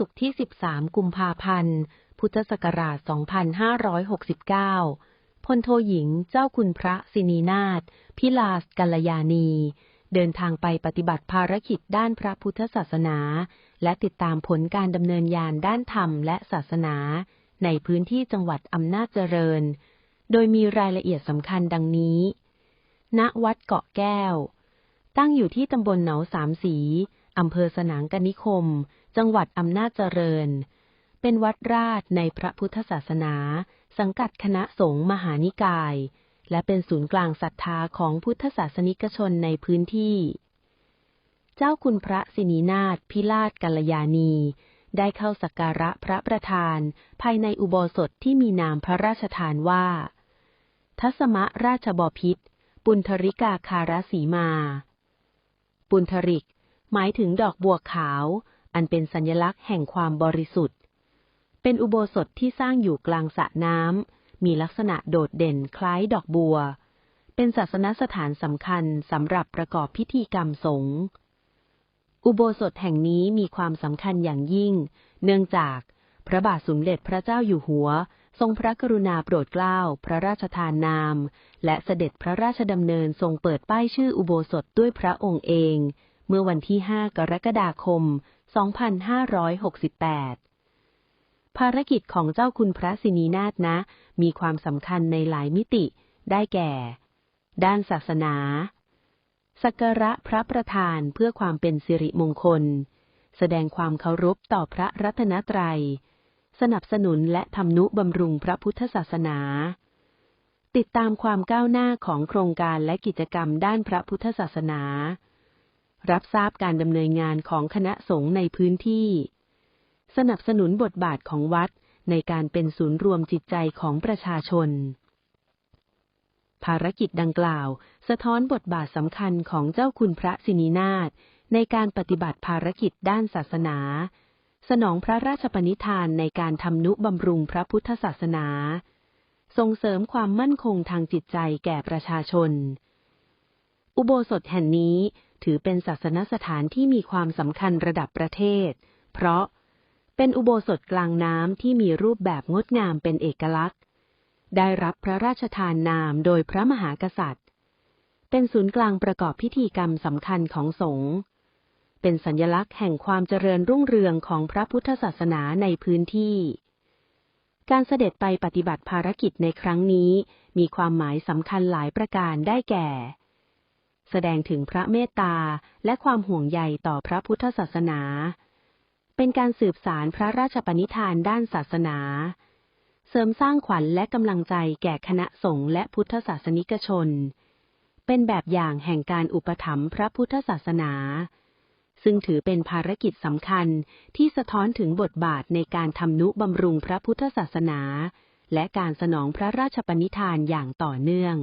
ศุกร์ที่ 13 กุมภาพันธ์ พุทธศักราช 2569 พลโทหญิงเจ้าคุณพระสินีนาถพิลาสกัลยานี เดินทางไปปฏิบัติภารกิจด้านพระพุทธศาสนา และติดตามผลการดำเนินงานด้านธรรมและศาสนา ในพื้นที่จังหวัดอำนาจเจริญ โดยมีรายละเอียดสำคัญดังนี้ ณ วัดเกาะแก้ว ตั้งอยู่ที่ตำบลเหนาสามสี อำเภอสนางกนิคม จังหวัดอำนาจเจริญ เป็นวัดราชในพระพุทธศาสนา สังกัดคณะสงฆ์มหานิกาย และเป็นศูนย์กลางศรัทธาของพุทธศาสนิกชนในพื้นที่ เจ้าคุณพระสินีนาถพิราชกัลยาณี ได้เข้าสักการะพระประธาน ภายในอุโบสถที่มีนามพระราชทานว่า ทัศมะราชบพิษปุณธริกาคารสีมา ปุณธริก หมายถึงดอกบัวขาว อันเป็นสัญลักษณ์แห่งความบริสุทธิ์ เป็นอุโบสถที่สร้างอยู่กลางสระน้ำ มีลักษณะโดดเด่นคล้ายดอกบัว เป็นศาสนสถานสำคัญสำหรับประกอบพิธีกรรมสงฆ์ อุโบสถแห่งนี้มีความสำคัญอย่างยิ่ง เนื่องจากพระบาทสมเด็จพระเจ้าอยู่หัวทรงพระกรุณาโปรดเกล้า พระราชทานนาม และเสด็จพระราชดำเนินทรงเปิดป้ายชื่ออุโบสถด้วยพระองค์เอง เมื่อวันที่ 5 กรกฎาคม 2568 ภารกิจของเจ้าคุณพระสินีนาถนะ มีความสำคัญในหลายมิติ ได้แก่ ด้านศาสนา สักการะพระประธานเพื่อความเป็นสิริมงคล แสดงความเคารพต่อพระรัตนตรัย สนับสนุนและทำนุบำรุงพระพุทธศาสนาติดตามความก้าวหน้าของโครงการและกิจกรรมด้านพระพุทธศาสนา รับทราบการดำเนินงานของคณะสงฆ์ในพื้นที่ สนับสนุนบทบาทของวัดในการเป็นศูนย์รวมจิตใจของประชาชน ภารกิจดังกล่าว สะท้อนบทบาทสำคัญของเจ้าคุณพระสินีนาถในการปฏิบัติภารกิจด้านศาสนา สนองพระราชปณิธานในการทำนุบำรุงพระพุทธศาสนา ส่งเสริมความมั่นคงทางจิตใจแก่ประชาชน อุโบสถแห่งนี้ ถือเป็นศาสนสถานที่มีความสำคัญระดับประเทศ เพราะเป็นอุโบสถกลางน้ำที่มีรูปแบบงดงามเป็นเอกลักษณ์ ได้รับพระราชทานนามโดยพระมหากษัตริย์ เป็นศูนย์กลางประกอบพิธีกรรมสำคัญของสงฆ์เป็นสัญลักษณ์แห่งความเจริญรุ่งเรืองของพระพุทธศาสนาในพื้นที่ การเสด็จไปปฏิบัติภารกิจในครั้งนี้มีความหมายสำคัญหลายประการได้แก่ แสดงถึงพระเมตตาและความห่วงใยต่อพระพุทธศาสนา เป็นการสืบสารพระราชปณิธานด้านศาสนา เสริมสร้างขวัญและกำลังใจแก่คณะสงฆ์และพุทธศาสนิกชน เป็นแบบอย่างแห่งการอุปถัมภ์พระพุทธศาสนา ซึ่งถือเป็นภารกิจสำคัญที่สะท้อนถึงบทบาทในการทำนุบำรุงพระพุทธศาสนา และการสนองพระราชปณิธานอย่างต่อเนื่อง